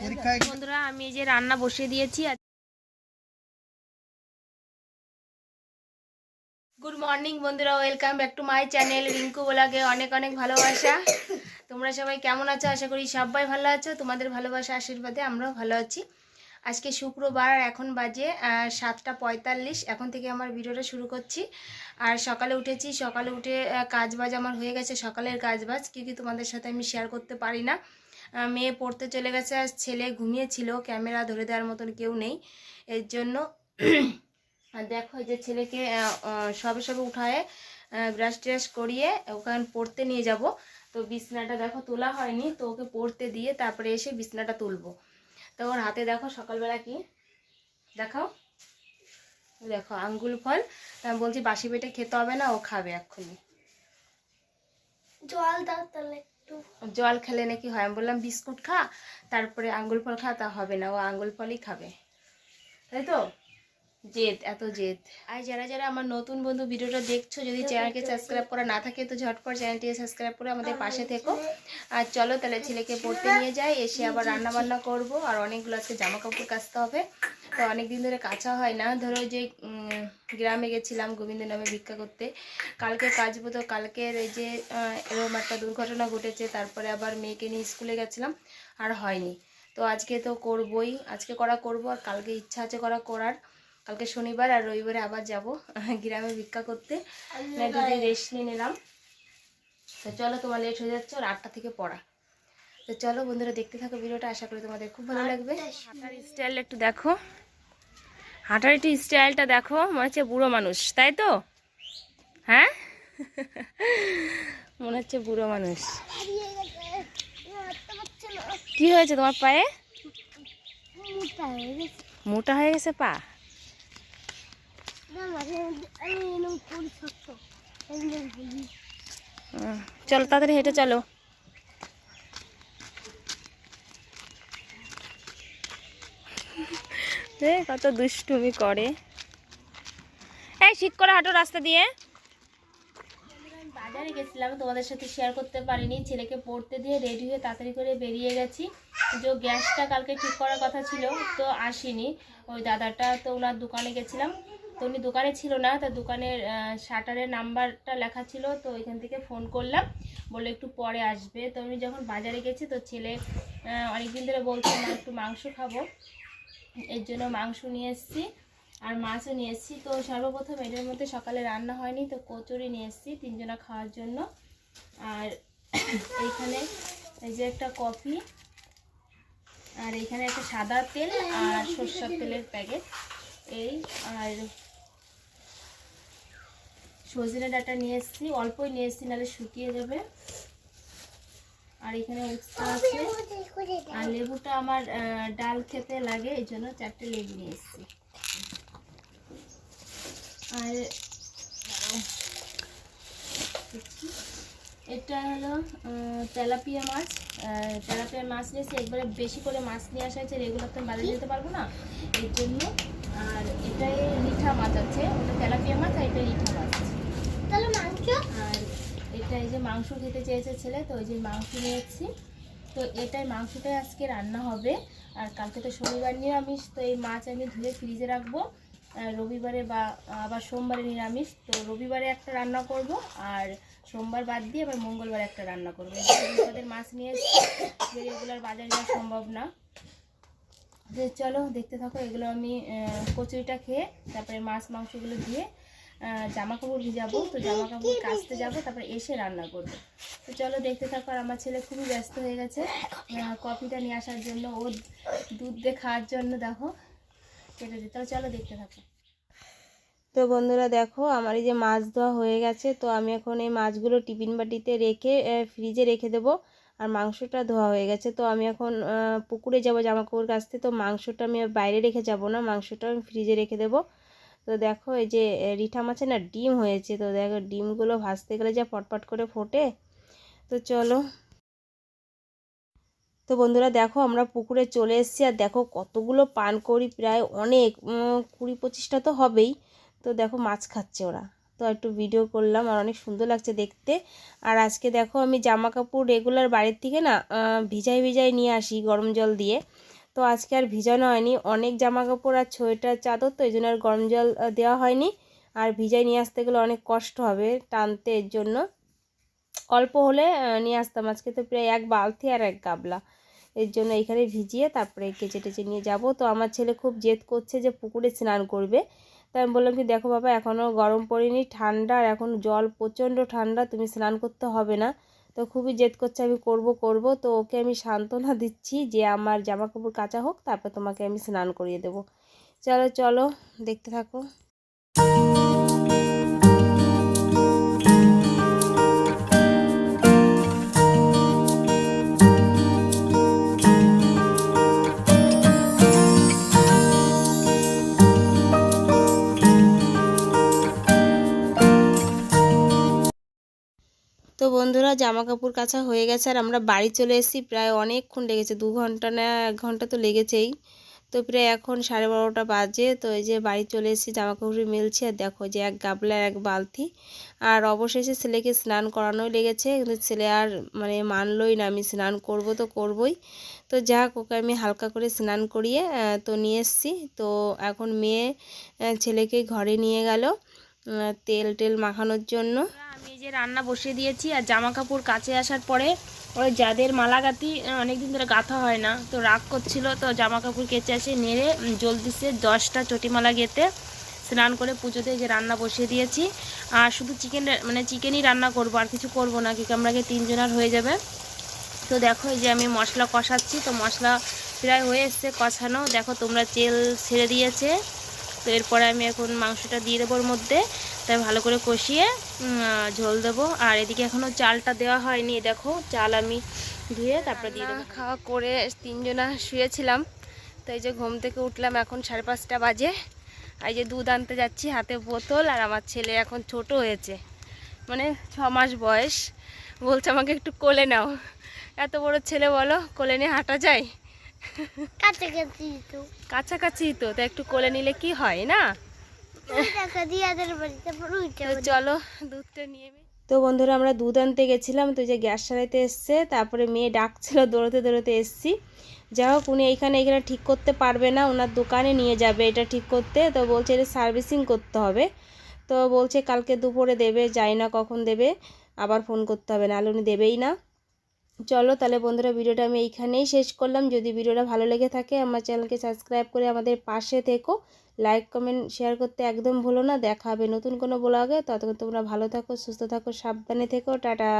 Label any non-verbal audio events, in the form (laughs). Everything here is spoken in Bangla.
পরীক্ষায় বন্ধুরা আমি এই যে রান্না বসিয়ে দিয়েছি গুড মর্নিং বন্ধুরা welcome back to my channel Rinku ব্লগে অনেক অনেক ভালোবাসা। তোমরা সবাই কেমন আছো? আশা করি সবাই ভালো আছো। তোমাদের ভালোবাসা আশীর্বাদে আমরাও ভালো আছি। আজকে শুক্রবার আর এখন বাজে আহ, সাতটা পঁয়তাল্লিশ। এখন থেকে আমার ভিডিওটা শুরু করছি। আর সকালে উঠেছি সকালে উঠে কাজবাজ আমার হয়ে গেছে সকালের কাজবাজ। কিন্তু তোমাদের সাথে আমি শেয়ার করতে পারি না। মেয়ে পড়তে চলে গেছে আর ছেলে ঘুমিয়েছিল, ক্যামেরা ধরে দেওয়ার মতন কেউ নেই। এর জন্য দেখো যে ছেলেকে সবে সবে উঠায় ব্রাশ ট্রাশ করিয়ে ওখানে পড়তে নিয়ে যাব। তো বিছনাটা দেখো তোলা হয়নি, তো ওকে পড়তে দিয়ে তারপরে এসে বিছনাটা তুলবো। তো ওর হাতে দেখো সকালবেলা কি? দেখাও। দেখো আঙ্গুল ফল। বলছি বাসি পেটে খেতে হবে না, ও খাবে এক্ষুনি। জল দাও তাহলে। জল খেলে নাকি হয়? আমি বললাম, বিস্কুট খা, তারপরে আঙ্গুল ফল খা, তা হবে না। ও আঙ্গুল ফলই খাবে। তাই তো? জেদ এত জেদ। আর যারা যারা আমার নতুন বন্ধু ভিডিওটা দেখছ যদি চ্যানেলকে সাবস্ক্রাইব করা না থাকে তো ঝটপট চ্যানেলটিকে সাবস্ক্রাইব করে আমাদের পাশে থেকো। আর চলো তাহলে ছেলেকে পড়তে নিয়ে যাই এসে আবার রান্না বান্না করব। আর অনেকগুলো আজকে জামা কাপড় কাচতে হবে। তো অনেক দিন ধরে কাচা হয় না। ধরো যে গ্রামে গেছিলাম গোবিন্দ নামে ভিক্ষা করতে। কালকে কাচবো তো কালকের এই যে এরকম একটা দুর্ঘটনা ঘটেছে। তারপরে আবার মেয়েকে নিয়ে স্কুলে গেছিলাম। আর হয়নি। তো আজকে তো করবই। আজকে করা করব। আর কালকে ইচ্ছা আছে করা করার। কালকে শনিবার আর রবিবারে আবার যাব (laughs) গ্রামে ভিক্ষা করতে। না দুদিন রেস্ট নিয়ে নিলাম। তো চলো তোমার লেট হয়ে যাচ্ছে আর আটটা থেকে পড়া। তো চলো বন্ধুরা দেখতে থাকো ভিডিওটা আশা করি তোমাদের খুব ভালো লাগবে। হাঁটার স্টাইল একটু দেখো। হাঁটার একটু স্টাইলটা দেখো মনে হচ্ছে বুড়ো মানুষ তাই তো? হ্যাঁ? (laughs) মনে হচ্ছে বুড়ো মানুষ। কি হয়েছে তোমার পায়ে? মোটা মোটা হয়ে গেছে পা না মাঝে মধ্যে আমি এরকম করি ছোট্ট এরকম বলি হুম, চলো তাড়াতাড়ি হেঁটে চলো। কত দুষ্টুমি করে। এই ঠিক করে হাঁটো রাস্তা দিয়ে। বাজারে গেছিলাম, তোমাদের সাথে শেয়ার করতে পারিনি। ছেলেকে পড়তে দিয়ে রেডি হয়ে তাড়াতাড়ি করে বেরিয়ে গেছি। যে গ্যাসটা কালকে ঠিক করার কথা ছিল, তো আসেনি। ওই দাদাটা তো ওনার দোকানে গেছিলাম। তো উনি দোকানে ছিল না তার দোকানের শাটারের নাম্বারটা লেখা ছিল, তো ওইখান থেকে ফোন করলাম বলে একটু পরে আসবে। তো উনি যখন বাজারে গেছি, তো ছেলে অনেক দিন ধরে বলছে, মা, একটু মাংস খাব। এর জন্য মাংস নিয়ে এসেছি, আর মাছও নিয়ে এসেছি। তো সর্বপ্রথম এটার মধ্যে সকালে রান্না হয়নি, তো কচুরি নিয়ে এসেছি তিনজনা খাওয়ার জন্য। আর এইখানে এই যে একটা কফি, আর এখানে একটা সাদা তেল আর সর্ষের তেলের প্যাকেট। এই, আর সজনে ডাটা নিয়ে এসেছি, অল্পই নিয়ে এসেছি, নাহলে শুকিয়ে যাবে। আর এখানে আছে। আর লেবুটা আমার ডাল খেতে লাগে, এই জন্য চারটে লেবু নিয়ে এসেছি। আর এটা হলো তেলাপিয়া মাছ। তেলাপিয়া মাছ নিয়ে নিয়েছি একবারে বেশি করে মাছ নিয়ে আসা হয়েছে রেগুলার তো বাজারে যেতে পারব না। এর জন্য, আর এটাই রিঠা মাছ আছে, ওটা তেলাপিয়া মাছ আর এটা রিঠা মাছ আর এটা এই যে মাংস খেতে চেয়েছে ছেলে, তো ওই যে মাংস নিয়েছি। তো এটাই মাংসটাই আজকে রান্না হবে। আর কালকে তো শনিবার নিরামিষ, তো এই মাছ আমি ধুয়ে ফ্রিজে রাখব। রবিবারে বা আবার সোমবারে নিরামিষ, তো রবিবারে একটা রান্না করব আর সোমবার বাদ দিয়ে আবার মঙ্গলবার একটা রান্না করব। বিপদের মাছ নিয়ে রেগুলার বাজারে যাওয়া সম্ভব না। যে চলো দেখতে থাকো, এগুলো আমি কচুরিটা খেয়ে, তারপরে মাছ মাংসগুলো দিয়ে জামা কাপড় ভিজাবো, তো জামা কাপড় কাচতে যাব, তারপরে এসে রান্না করব। তো চলো দেখতে থাকো, আর আমার ছেলে খুবই ব্যস্ত হয়ে গেছে। কফিটা নিয়ে আসার জন্য, ও দুধ দিয়ে খাওয়ার জন্য দেখো, কেটে দিতে। চলো দেখতে থাকো। তো বন্ধুরা দেখো, আমার এই যে মাছ ধোয়া হয়ে গেছে, তো আমি এখন এই মাছগুলো টিফিন বাটিতে রেখে ফ্রিজে রেখে দেবো। আর মাংসটা ধোয়া হয়ে গেছে, তো আমি এখন পুকুরে যাব জামা কাপড় কাচতে, তো মাংসটা আমি বাইরে রেখে যাব না মাংসটা আমি ফ্রিজে রেখে দেবো। তো দেখো এই যে রিঠা মাছে না ডিম হয়েছে। তো দেখো ডিমগুলো ভাজতে গেলে যা পটপট করে ফোটে। তো চলো। তো বন্ধুরা দেখো আমরা পুকুরে চলে এসেছি আর দেখো কতগুলো পান করি, প্রায় অনেক। কুড়ি পঁচিশটা তো হবেই। তো দেখো মাছ খাচ্ছে ওরা। তো একটু ভিডিও করলাম আর অনেক সুন্দর লাগছে দেখতে। আর আজকে দেখো আমি জামা কাপড় রেগুলার বাড়ির থেকে না ভিজাই ভিজাই নিয়ে আসি গরম জল দিয়ে। তো আজকে আর ভিজানো হয়নি। অনেক জামা কাপড় আর সোয়েটার, চাদর তো এই জন্য আর গরম জল দেওয়া হয়নি। আর ভিজাই নিয়ে আসতে গেলে অনেক কষ্ট হবে টানতে, এর জন্য। অল্প হলে নিয়ে আসতাম। আজকে তো প্রায় এক বালতি আর এক গাবলা। এর জন্য এখানে ভিজিয়ে তারপরে কেচে টেচে নিয়ে যাব। তো আমার ছেলে খুব জেদ করছে যে পুকুরে স্নান করবে। তাই আমি বললাম কি, দেখো বাবা এখনও গরম পড়েনি, ঠান্ডা, আর এখন জল প্রচণ্ড ঠান্ডা, তুমি স্নান করতে হবে না। তো খুবই জেদ করছে আমি করব করব। তো ওকে আমি সান্ত্বনা দিচ্ছি যে আমার জামা কাপড় কাচা হোক, তারপর তোমাকে আমি স্নান করিয়ে দেবো। চলো চলো, দেখতে থাকো। তো বন্ধুরা জামা কাপড় কাচা হয়ে গেছে আর আমরা বাড়ি চলে এসেছি। প্রায় অনেকক্ষণ লেগেছে, দু ঘণ্টা না, এক ঘণ্টা তো লেগেছেই। তো প্রায় এখন সাড়ে বারোটা বাজে, তো এই যে বাড়ি চলে এসেছি জামা কাপড় মেলছি। আর দেখো যে এক গাবলা, এক বালতি। আর অবশেষে ছেলেকে স্নান করানোই লেগেছে, কিন্তু ছেলে আর মানে মানলই না, আমি স্নান করব তো করবই। তো যা ওকে আমি হালকা করে স্নান করিয়ে তো নিয়ে এসেছি। তো এখন মেয়ে ছেলেকে ঘরে নিয়ে গেল তেল টেল মাখানোর জন্য। এই যে রান্না বসিয়ে দিয়েছি আর জামা কাপড় কাচে আসার পরে ওই যাদের মালা গাঁথি অনেকদিন ধরে গাঁথা হয় না, তো রাগ করছিল, তো জামা কাপড় কেচে আসে নেড়ে জল দিছে দশটা চটিমালা গেতে স্নান করে পুজোতে যে রান্না বসিয়ে দিয়েছি। আর শুধু চিকেন মানে চিকেনই রান্না করব, আর কিছু করব না, কি আমরাকে তিনজনের হয়ে যাবে। তো দেখো যে আমি মশলা কষাচ্ছি, তো মশলা প্রায় হয়ে এসছে কষানো। দেখো, তোমরা তেল ছেড়ে দিয়েছে। তো এরপরে আমি এখন মাংসটা দিয়ে দেবো ওর মধ্যে। তাই ভালো করে কষিয়ে ঝোল দেবো। আর এদিকে এখনও চালটা দেওয়া হয়নি দেখো চাল আমি ধুয়ে তারপরে দিয়ে দেবো। খাওয়া করে তিনজনা শুয়েছিলাম তো এই যে ঘুম থেকে উঠলাম এখন সাড়ে পাঁচটা বাজে। আর এই যে দুধ আনতে যাচ্ছি হাতে বোতল আর আমার ছেলে এখন ছোট হয়েছে মানে ছ মাস বয়স। বলছে আমাকে একটু কোলে নাও। এত বড় ছেলে বলো কোলে নিয়ে হাঁটা যায়? কাছাকাছি তো। কাছাকাছি তো তা একটু কোলে নিলে কি হয় না? চলো, দুধটা নিয়ে। তো বন্ধুরা, আমরা দুধ আনতে গেছিলাম, তো যে গ্যাস সারাইতে এসছে, তারপরে মেয়ে ডাকছিল, দৌড়তে দৌড়তে এসছি। যাই হোক, উনি এইখানে এখানে ঠিক করতে পারবে না, ওনার দোকানে নিয়ে যাবে এটা ঠিক করতে, তো বলছে এটা সার্ভিসিং করতে হবে। তো বলছে কালকে দুপুরে দেবে, যাই না কখন দেবে, আবার ফোন করতে হবে, নাহলে উনি দেবেই না। চলো তাহলে বন্ধুরা ভিডিওটা আমি এইখানেই শেষ করলাম। যদি ভিডিওটা ভালো লেগে থাকে, আমার চ্যানেলকে সাবস্ক্রাইব করে আমাদের পাশে থেকো। লাইক, কমেন্ট, শেয়ার করতে একদম ভুলো না। দেখা হবে নতুন কোনো ব্লগে। ততক্ষণ তোমরা ভালো থাকো, সুস্থ থাকো, সাবধানে থেকো। টাটা।